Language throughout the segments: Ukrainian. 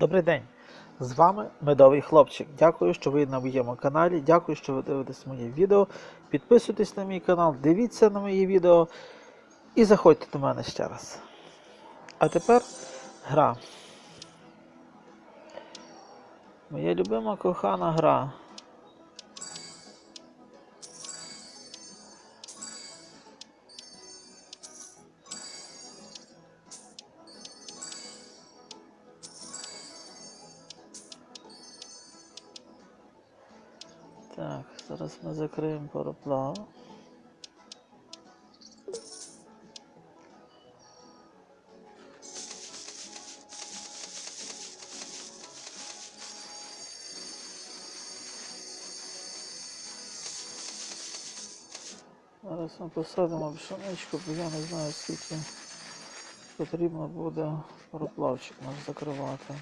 Добрий день! З вами Медовий Хлопчик. Дякую, що ви на моєму каналі. Дякую, що ви дивитесь моє відео. Підписуйтесь на мій канал, дивіться на мої відео і заходьте до мене ще раз. А тепер гра. Моя любима кохана гра. Зараз ми закриємо пароплав. Зараз ми посадимо пшеничку, бо я не знаю, скільки потрібно буде пароплавчик наш закривати.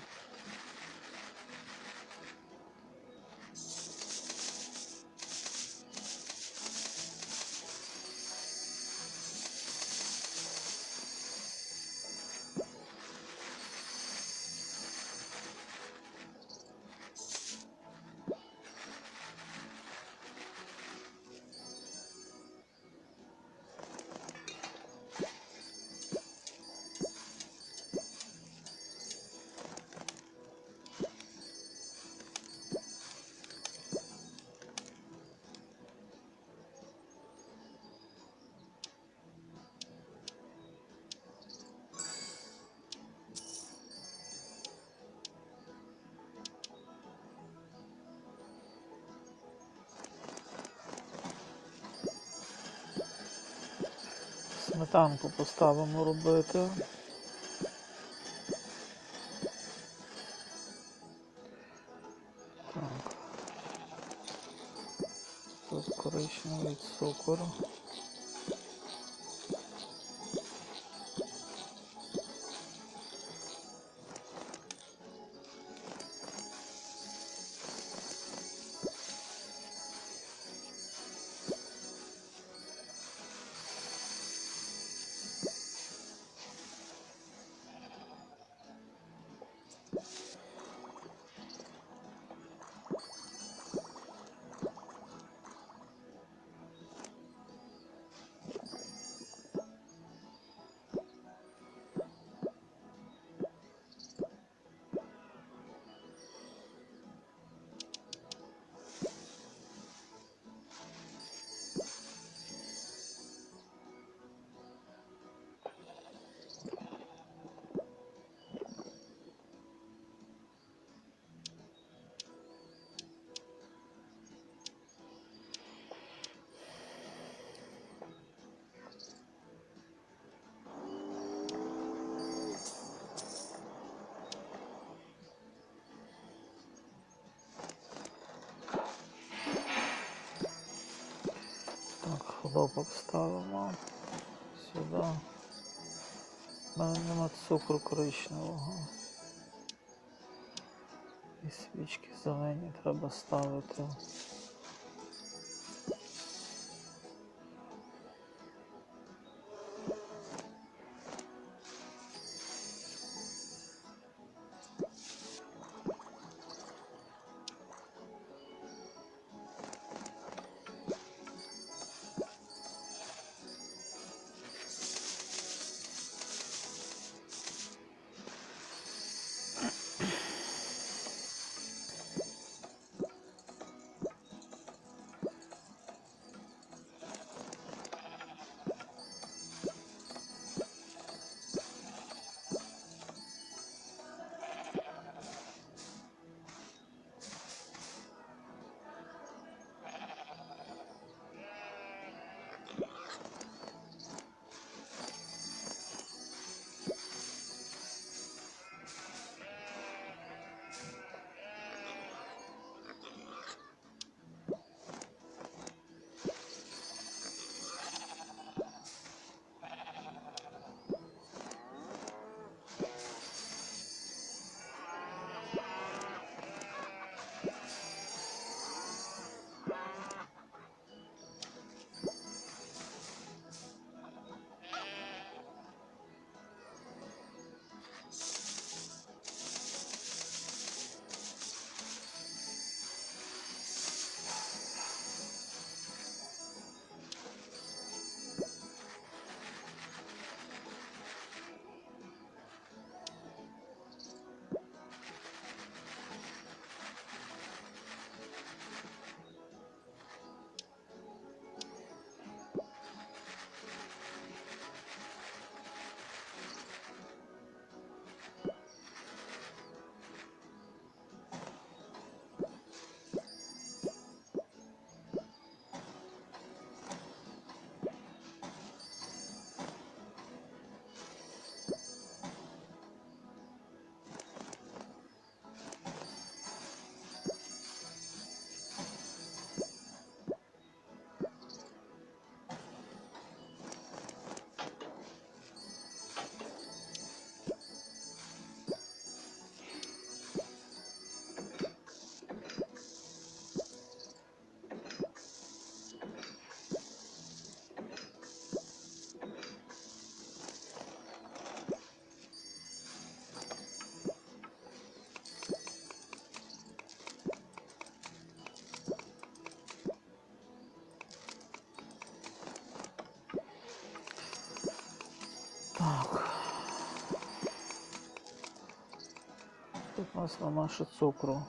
Сметанку поставимо робити. Так. Тут коричневий цукор. Хлопок ставимо сюди. У мене нема цукру коричневого. І свічки зелені треба ставити. Нема ще цукру.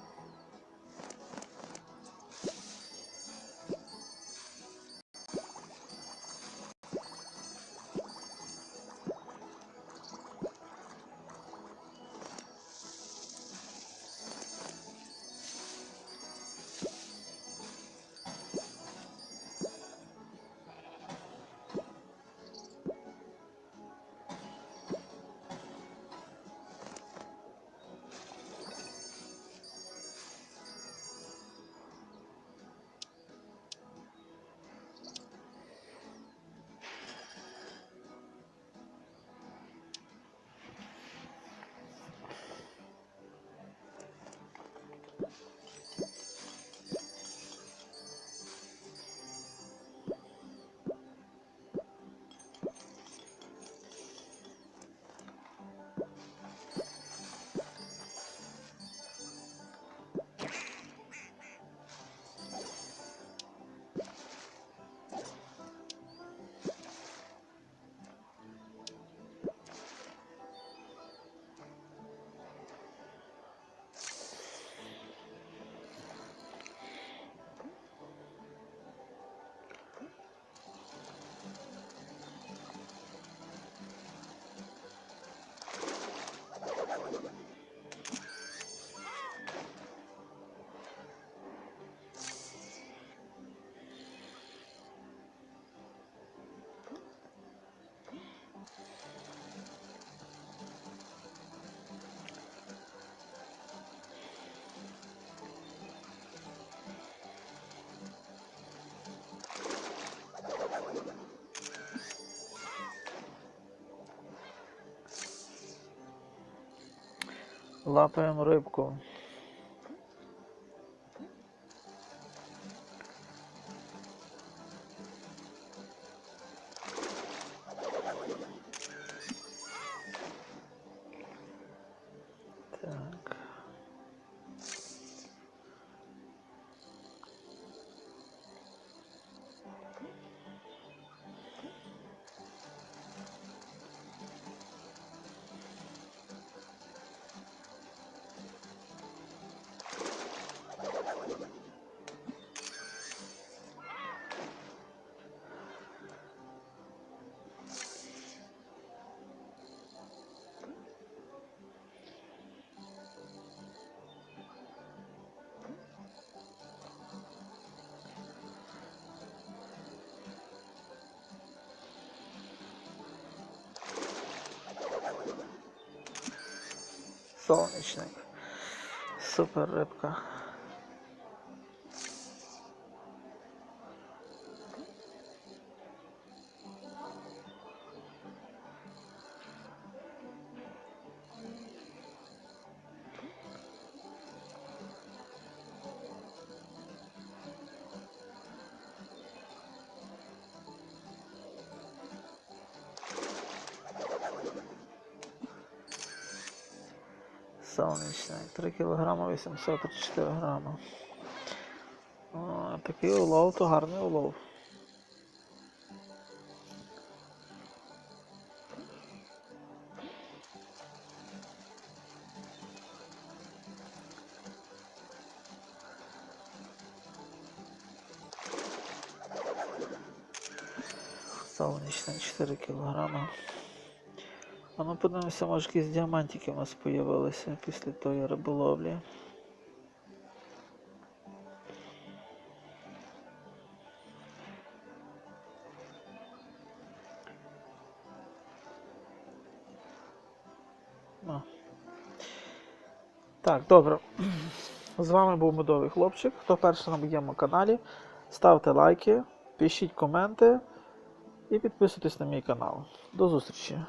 Лапаємо рибку. Сонячник. Супер рибка. Сонячник. 3 кг 834 грама. О, такий улов, то гарний улов. Сонячний 4 кілограма. А ну подивимося, може якісь діамантики у нас з'явилися після тої риболовлі. Так, добре. З вами був медовий хлопчик. Хто перший на моєму каналі, ставте лайки, пишіть коменти і підписуйтесь на мій канал. До зустрічі!